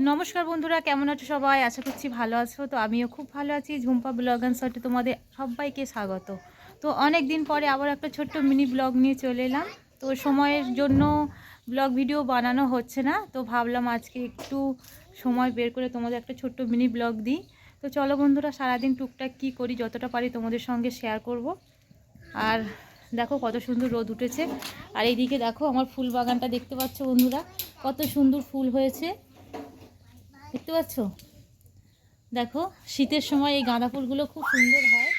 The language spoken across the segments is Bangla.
নমস্কার বন্ধুরা, কেমন আছো সবাই? আশা করছি ভালো আছো। তো আমিও খুব ভালো আছি। ঝুম্পা ব্লগ অ্যান্ড শর্টে তোমাদের সবাইকে স্বাগত। তো অনেক দিন পরে আবার একটা ছোট্ট মিনি ব্লগ নিয়ে চলে এলাম। তো সময়ের জন্য ব্লগ ভিডিও বানানো হচ্ছে না। তো ভাবলাম আজকে একটু সময় বের করে তোমাদের একটা ছোট্ট মিনি ব্লগ দিই। তো চলো বন্ধুরা, সারাদিন টুকটাক কী করি যতটা পারি তোমাদের সঙ্গে শেয়ার করব। আর দেখো কত সুন্দর রোদ উঠেছে। আর এইদিকে দেখো আমার ফুল বাগানটা দেখতে পাচ্ছ বন্ধুরা। কত সুন্দর ফুল হয়েছে। দেখতে পাচ্ছ? দেখো শীতের সময় এই গাঁদা ফুলগুলো খুব সুন্দর হয়।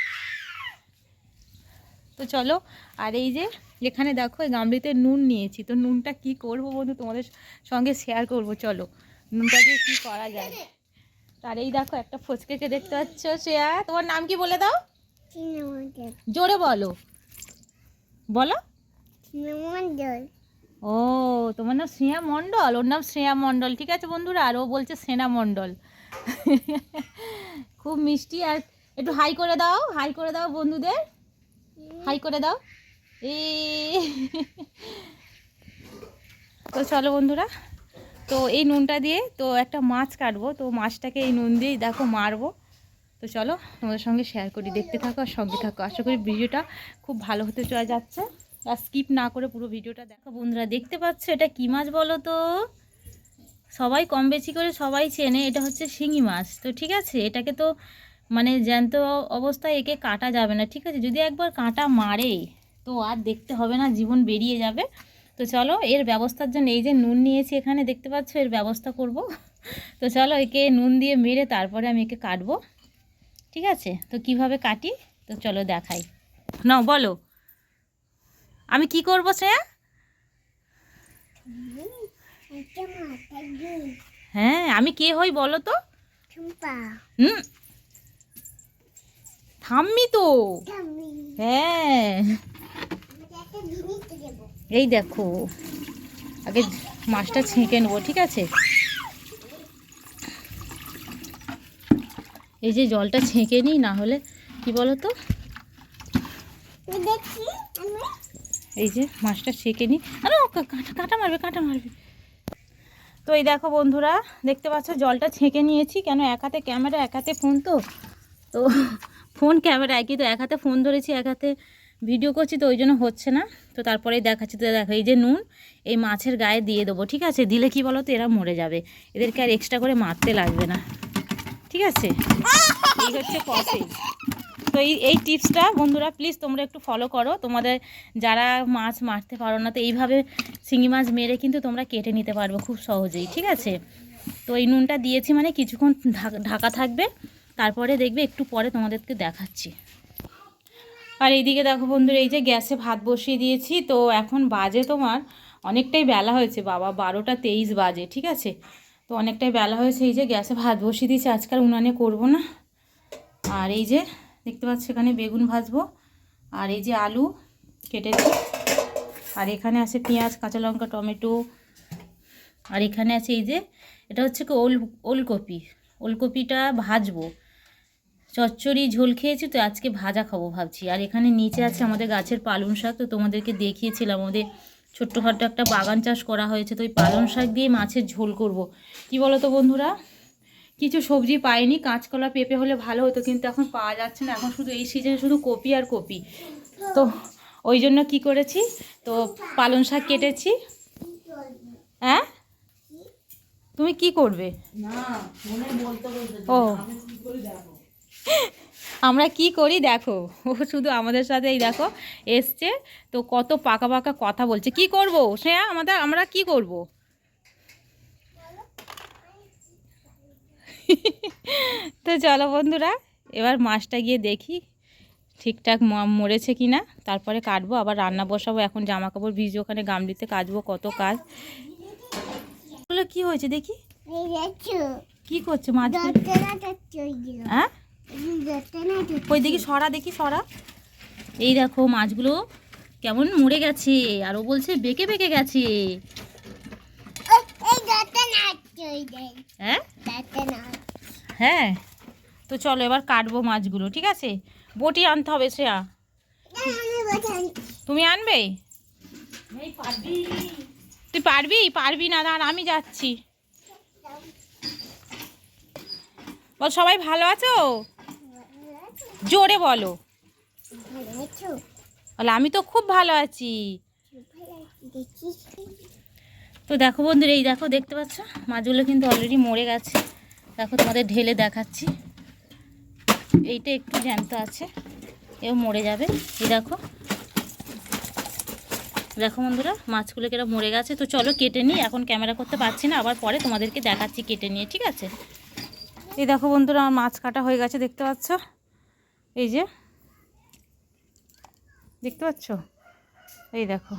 তো চলো আর এই যে এখানে দেখো এই গামলিতে নুন নিয়েছি। তো নুনটা কি করব বন্ধু? তোমাদের সঙ্গে শেয়ার করব। চলো নুনটা দিয়ে কী করা যায়? আর এই দেখো একটা ফচকেকে দেখতে পাচ্ছ শ্রেয়া। তোমার নাম কি বলে দাও? জোরে বলো। বলো। ও, তোমার নাম শ্রেয়া মণ্ডল? ওর নাম শ্রেয়া মণ্ডল। ঠিক আছে বন্ধুরা, আর ও বলছে সেনা মণ্ডল। খুব মিষ্টি। আর একটু হাই করে দাও, হাই করে দাও বন্ধুদের। হাই করে দাও। এ। তো চলো বন্ধুরা, তো এই নুনটা দিয়ে তো একটা মাছ কাটবো। তো মাছটাকে এই নুন দিয়েই দেখো মারবো। তো চলো তোমাদের সঙ্গে শেয়ার করি। দেখতে থাকো আর সঙ্গে থাকো। আশা করি ভিডিওটা খুব ভালো হতে চলে যাচ্ছে আর স্কিপ না করে পুরো ভিডিওটা দেখো। বন্ধুরা, দেখতে পাচ্ছ এটা কী মাছ বলো তো? সবাই কম বেশি করে সবাই চেনে, এটা হচ্ছে শিঙি মাছ। তো ঠিক আছে, এটাকে তো মানে জ্যান্ত অবস্থায় একে কাটা যাবে না, ঠিক আছে? যদি একবার কাঁটা মারে, তো আর দেখতে হবে না, জীবন বেরিয়ে যাবে। তো চলো, এর ব্যবস্থার জন্য এই যে নুন নিয়েছি এখানে, দেখতে পাচ্ছ? এর ব্যবস্থা করব। তো চলো, একে নুন দিয়ে মেরে তারপরে আমি একে কাটবো। ঠিক আছে? তো কীভাবে কাটি? তো চলো দেখাই। নাও, বলো। আমি কি করব শ্রেয়া? হ্যাঁ আমি কে হই বলো তো? হুম। থাম্মি তো। হ্যাঁ। এই দেখো, আগে মাছটা ছেঁকে নেব, ঠিক আছে? এই যে জলটা ছেঁকে নিই, না হলে কি বলো তো? এই যে মাছটা ছেঁকে নিই আরে কাঁটা কাঁটা মারবে কাঁটা মারবে। তো এই দেখো বন্ধুরা, দেখতে পাচ্ছ জলটা ছেঁকে নিয়েছি, কেন এক হাতে ক্যামেরা, এক হাতে ফোন তো। তো ফোন, ক্যামেরা, একই তো এক হাতে ফোন ধরেছি, এক হাতে ভিডিও করছি, তো ওই জন্য হচ্ছে না। তো তারপরেই দেখাচ্ছি, তো দেখো, এই যে নুন, এই মাছের গায়ে দিয়ে দেবো, ঠিক আছে? দিলে কি বলো তো এরা মরে যাবে। এদেরকে আর এক্সট্রা করে মারতে লাগবে না। ঠিক আছে? এই হচ্ছে প্রসেস তো এই এই টিপসটা বন্ধুরা প্লিজ তোমরা একটু ফলো করো। তোমাদের যারা মাছ মারতে পারো না, তো এইভাবে শিঙি মাছ মেরে কিন্তু তোমরা কেটে নিতে পারবে খুব সহজেই, ঠিক আছে? তো এই নুনটা দিয়েছি মানে কিছুক্ষণ ঢাকা- থাকবে। তারপরে দেখবে একটু পরে তোমাদেরকে দেখাচ্ছি। আর এইদিকে দেখো বন্ধুরা, এই যে গ্যাসে ভাত বসিয়ে দিয়েছি, তো এখন বাজে তোমার অনেকটাই বেলা হয়েছে বাবা, বারোটা তেইশ বাজে, ঠিক আছে? তো অনেকটাই বেলা হয়েছে, এই যে গ্যাসে ভাত বসিয়ে দিয়েছি আজকাল উনানে করব না। আর এই যে দেখতে পাচ্ছ এখানে বেগুন ভাজবো, আর এই যে আলু কেটেছি আর এখানে আছে পেঁয়াজ, কাঁচা লঙ্কা, টমেটো, আর এখানে আছে এই যে, এটা হচ্ছে কি ওল, ওলকপি। ওলকপিটা ভাজবো। চচ্চড়ি ঝোল খেয়েছি তো আজকে ভাজা খাব ভাবছি। আর এখানে নিচে আছে আমাদের গাছের পালং শাক, তো তোমাদেরকে দেখিয়েছিলাম আমাদের ছোট্টখাটো একটা বাগান চাষ করা হয়েছে, তো ওই পালং শাক দিয়ে মাছের ঝোল করব। কি বলো তো বন্ধুরা? কিছু সবজি পাইনি কাঁচকলা পেঁপে হলে ভালো হতো কিন্তু এখন পাওয়া যাচ্ছে না। এখন শুধু এই সিজনে শুধু কপি আর কপি। তো ওই জন্য কি করেছি? তো পালং শাক কেটেছি। হ্যাঁ তুমি কি করবে? ও। আমরা কি করি দেখো ও শুধু আমাদের সাথে এই দেখো এসছে তো কত পাকা পাকা কথা বলছে। কি করব? শ্রেয়া আমাদের আমরা কি করব? তো চলো বন্ধুরা এবার মাছটা গিয়ে দেখি ঠিকঠাক মরেছে কি না তারপরে কাটবো আবার রান্না বসাবো। এখন জামা কাপড় ভিজে ওখানে গামলিতে কাচবো কত কাজ। ওগুলো কি হয়েছে দেখি? কি করছে মাছ হ্যাঁ? ওই দেখি সরা দেখি সরা। এই দেখো মাছগুলো কেমন মরে গেছে আর ও বলছে বেঁকে বেঁকে গেছে। হ্যাঁ? হ্যাঁ? তো চলো এবার কাটবো মাছগুলো, ঠিক আছে? বটি আনতে হবে শ্রেয়া। তুমি আনবে? তুই পারবি? পারবি না, দাঁড়, আমি যাচ্ছি। বল, সবাই ভালো আছো? জোরে বলো। বলে, আমি তো খুব ভালো আছি। তো দেখো বন্ধুরা, এই দেখো, দেখতে পাচ্ছ? মাছগুলো কিন্তু অলরেডি মরে গেছে। দেখো তোমাদের ঢেলে দেখাচ্ছি। এইটা একটু জ্যান্ত আছে, এও মরে যাবে। এই দেখো। দেখো বন্ধুরা, মাছগুলো কেটে মরে গেছে। তো চলো কেটে নিই, এখন ক্যামেরা করতে পারছি না, আবার পরে তোমাদেরকে দেখাচ্ছি কেটে নিয়ে, ঠিক আছে? এই দেখো বন্ধুরা, আমার মাছ কাটা হয়ে গেছে, দেখতে পাচ্ছ? এই যে। দেখতে পাচ্ছ? এই দেখো।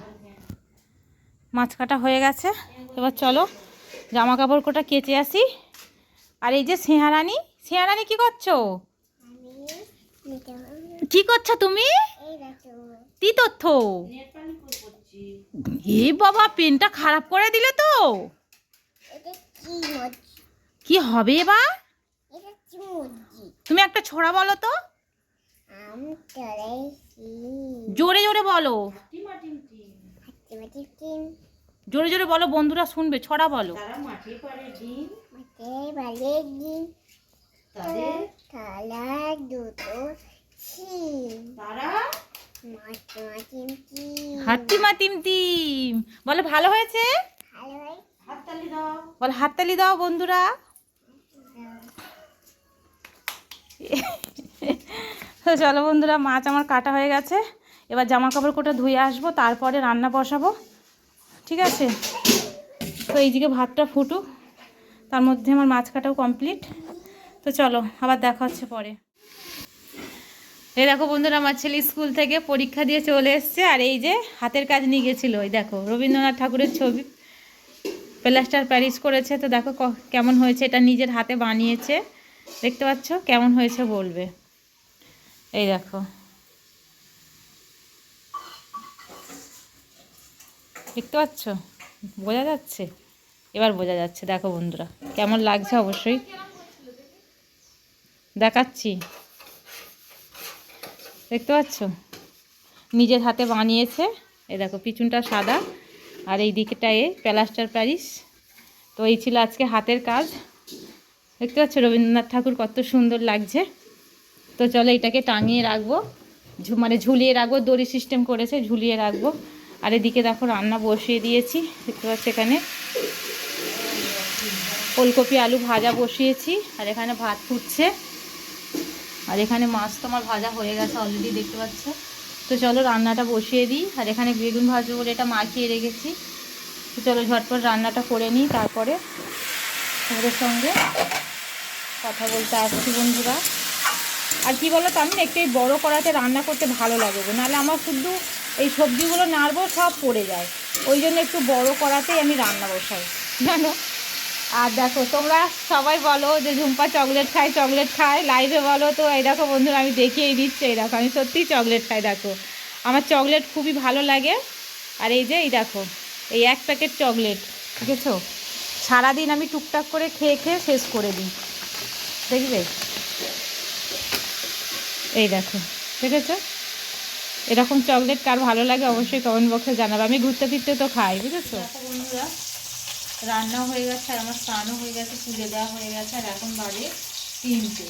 মাছ কাটা হয়ে গেছে। এবার চলো জামা কাপড় কোটা কেচে আসি। আর এই যে স্নেহারানি স্নেহারানি কি করছ? কি করছ তুমি? কি তথ্য? এ বাবা, পেনটা খারাপ করে দিলে তো। কি হবে এবার? তুমি একটা ছোড়া বলো তো। জোরে জোরে বলো। জোরে জোরে বলো, বন্ধুরা শুনবে, ছড়া বলো। হাট্টি মাতিম টিম। বলো ভালো হয়েছে? বল হাততালি দাও বন্ধুরা। চলো বন্ধুরা মাছ আমার কাটা হয়ে গেছে। এবার জামা কাপড় কোটা ধুয়ে আসব তারপরে রান্না বসাবো। ঠিক আছে? তো এইদিকে ভাতটা ফুটুক। তার মধ্যে আমার মাছ কাটাও কমপ্লিট তো চলো, আবার দেখা হচ্ছে পরে। এই দেখো বন্ধুরা, আমার ছেলে স্কুল থেকে পরীক্ষা দিয়ে চলে এসছে, আর এই যে হাতের কাজ নিয়ে গেছিল। ওই দেখো, রবীন্দ্রনাথ ঠাকুরের ছবি। প্লাস্টার প্যারিস করেছে, তো দেখো কেমন হয়েছে, এটা নিজের হাতে বানিয়েছে। দেখতে পাচ্ছ, কেমন হয়েছে বলবে। এই দেখো। দেখতে পাচ্ছ? বোঝা যাচ্ছে? এবার বোঝা যাচ্ছে। দেখো বন্ধুরা, কেমন লাগছে অবশ্যই দেখাচ্ছি। দেখতে পাচ্ছ? নিজের হাতে বানিয়েছে। এই দেখো পিছনটা সাদা। আর এই দিকটায় প্লাস্টার প্যারিস। তো এই ছিল আজকে হাতের কাজ। দেখতে পাচ্ছ, রবীন্দ্রনাথ ঠাকুর কত সুন্দর লাগছে। তো চলো এটাকে টাঙিয়ে রাখব। মানে ঝুলিয়ে রাখব, দড়ি সিস্টেম করেছে, ঝুলিয়ে রাখব। আর এদিকে দেখো, রান্না বসিয়ে দিয়েছি। দেখতে পাচ্ছ এখানে ফুলকপি আলু ভাজা বসিয়েছি, আর এখানে ভাত ফুটছে। আর এখানে মাছ তো আমার ভাজা হয়ে গেছে অলরেডি দেখতে পাচ্ছ? তো চলো রান্নাটা বসিয়ে দিই। আর এখানে বেগুন ভাজবো বলে এটা মাখিয়ে রেখেছি। তো চলো ঝটপট রান্নাটা করে নিই, তারপরে তোমাদের সঙ্গে কথা বলতে আসছি বন্ধুরা। আর কি বলো তো আমি একটু এই বড়ো কড়াতে রান্না করতে ভালো লাগে নাহলে আমার শুধু এই সবজিগুলো নাড়বো, সব পড়ে যায়। ওই জন্য একটু বড়ো কড়াতেই আমি রান্না বসাই। জানো? আর দেখো, তোমরা সবাই বলো যে ঝুম্পা চকলেট খায় চকলেট খায়। লাইভে বলো তো, এই দেখো বন্ধুরা, আমি দেখিয়ে দিচ্ছি, এই দেখো, আমি সত্যিই চকলেট খাই, দেখো। আমার চকলেট খুবই ভালো লাগে। আর এই যে, এই দেখো, এই এক প্যাকেট চকলেট, দেখেছ? সারাদিন আমি টুকটাক করে খেয়ে খেয়ে শেষ করে দিই। দেখবে? এই দেখো, দেখেছ? এরকম চকলেট কার ভালো লাগে অবশ্যই কমেন্ট বক্সে জানাবে। আমি ঘুরতে ফিরতে তো খাই, বুঝেছ? বন্ধুরা রান্নাও হয়ে গেছে, আর আমার স্নানও হয়ে গেছে, পুজো দেওয়া হয়ে গেছে, আর এখন বাজে তিনটে।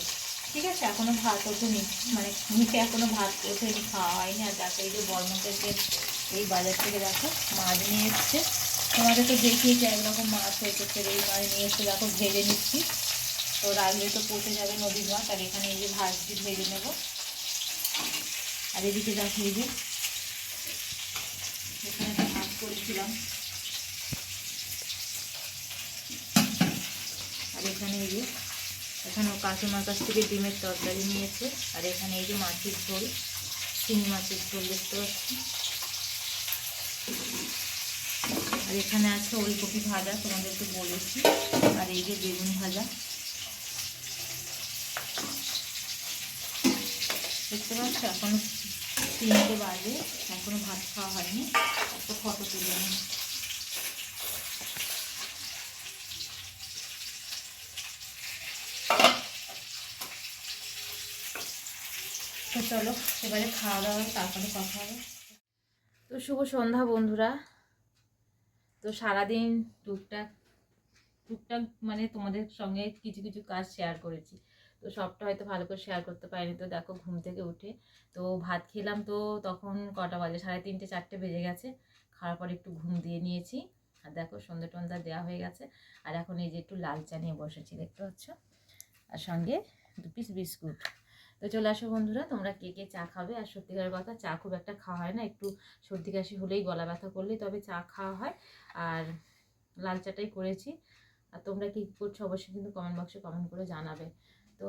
ঠিক আছে? এখনও ভাত ওঠেনি মানে মুখে এখনও ভাত ওঠেনি খাওয়া হয়নি আর দেখো এই যে বর্মকের এই বাজার থেকে দেখো মাছ নিয়ে এসছে। তোমাদের তো দেখিয়েছি, একরকম মাছ হয়েছে এই মাছ নিয়ে এসে দেখো ভেজে নিচ্ছি। তো রাখলে তো পচে যাবে নদীর মাছ, আর এখানে এই যে ভাজটি ভেজে নেব। আর এদিকে দেখো এই যে, এখানে ভাত করেছিলাম। আর এখানে এই যে, এখানে ও কাকিমার কাছ থেকে ডিমের তরকারি নিয়েছে। আর এখানে এই যে মাছের ঝোল, চিংড়ি মাছের ঝোল দেখতে পাচ্ছি আর এখানে আছে ওলকপি ভাজা, তোমাদেরকে বলেছি। আর এই যে বেগুন ভাজা। দেখতে পাচ্ছ, এখনও তিনটে বাজে, এখনও ভাত খাওয়া হয়নি। একটা ফটো তুলে নিই। চলো, এবারে খাওয়া দাওয়া তারপরে কথা হবে। তো শুভ সন্ধ্যা বন্ধুরা। তো সারাদিন টুকটাক টুকটাক মানে তোমাদের সঙ্গে কিছু কিছু কাজ শেয়ার করেছি। তো সবটা হয়তো ভালো করে শেয়ার করতে পারিনি। তো দেখো, ঘুম থেকে উঠে তো ভাত খেলাম তো তখন কটা বাজে? সাড়ে তিনটে, চারটে বেজে গেছে। খাওয়ার পর একটু ঘুম দিয়ে নিয়েছি। আর দেখো, সন্ধ্যে টন্ধা দেওয়া হয়ে গেছে। আর এখন এই যে একটু লাল চা নিয়ে বসেছি, দেখতে পাচ্ছ? আর সঙ্গে দু পিস বিস্কুট তো চলে আসো বন্ধুরা, তোমরা কে কে চা খাবে? আর সত্যিকার কথা, চা খুব একটা খাওয়া হয় না, একটু সর্দি কাশি হলেই গলা ব্যথা করলেই তবে চা খাওয়া হয়। আর লাল চাটাই করেছি। আর তোমরা কী করছ অবশ্যই কিন্তু কমেন্ট বক্সে কমেন্ট করে জানাবে। তো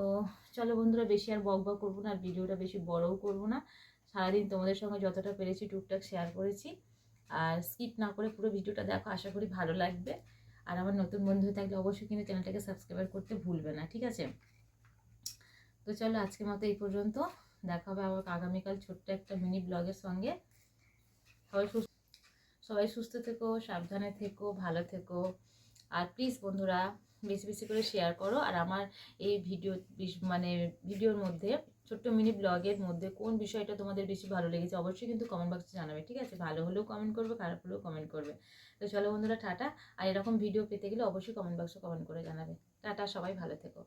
চলো বন্ধুরা, বেশি আর বক বক করব না, আর ভিডিওটা বেশি বড়ও করব না। সারাদিন তোমাদের সঙ্গে যতটা পেরেছি টুকটাক শেয়ার করেছি। আর স্কিপ না করে পুরো ভিডিওটা দেখো, আশা করি ভালো লাগবে। আর আমার নতুন বন্ধু থাকলে অবশ্যই কিন্তু চ্যানেলটাকে সাবস্ক্রাইব করতে ভুলবে না, ঠিক আছে? তো চলো আজকের মতো এই পর্যন্ত। দেখা হবে আবার আগামীকাল ছোট্ট একটা মিনি ব্লগের সঙ্গে। সবাই সুস্থ সবাই সুস্থ থেকো, সাবধানে থেকো, ভালো থেকো। আর প্লিজ বন্ধুরা, বেশি বেশি করে শেয়ার করো। আর আমার এই ভিডিও মানে ভিডিওর মধ্যে, ছোট্ট মিনি ব্লগের মধ্যে কোন বিষয়টা তোমাদের বেশি ভালো লেগেছে অবশ্যই কিন্তু কমেন্ট বক্সে জানাবে, ঠিক আছে? ভালো হলেও কমেন্ট করবে, খারাপ হলেও কমেন্ট করবে। তো চলো বন্ধুরা, টাটা। আর এরকম ভিডিও পেতে গেলে অবশ্যই কমেন্ট বক্সে কমেন্ট করে জানাবে। টাটা, সবাই ভালো থেকো।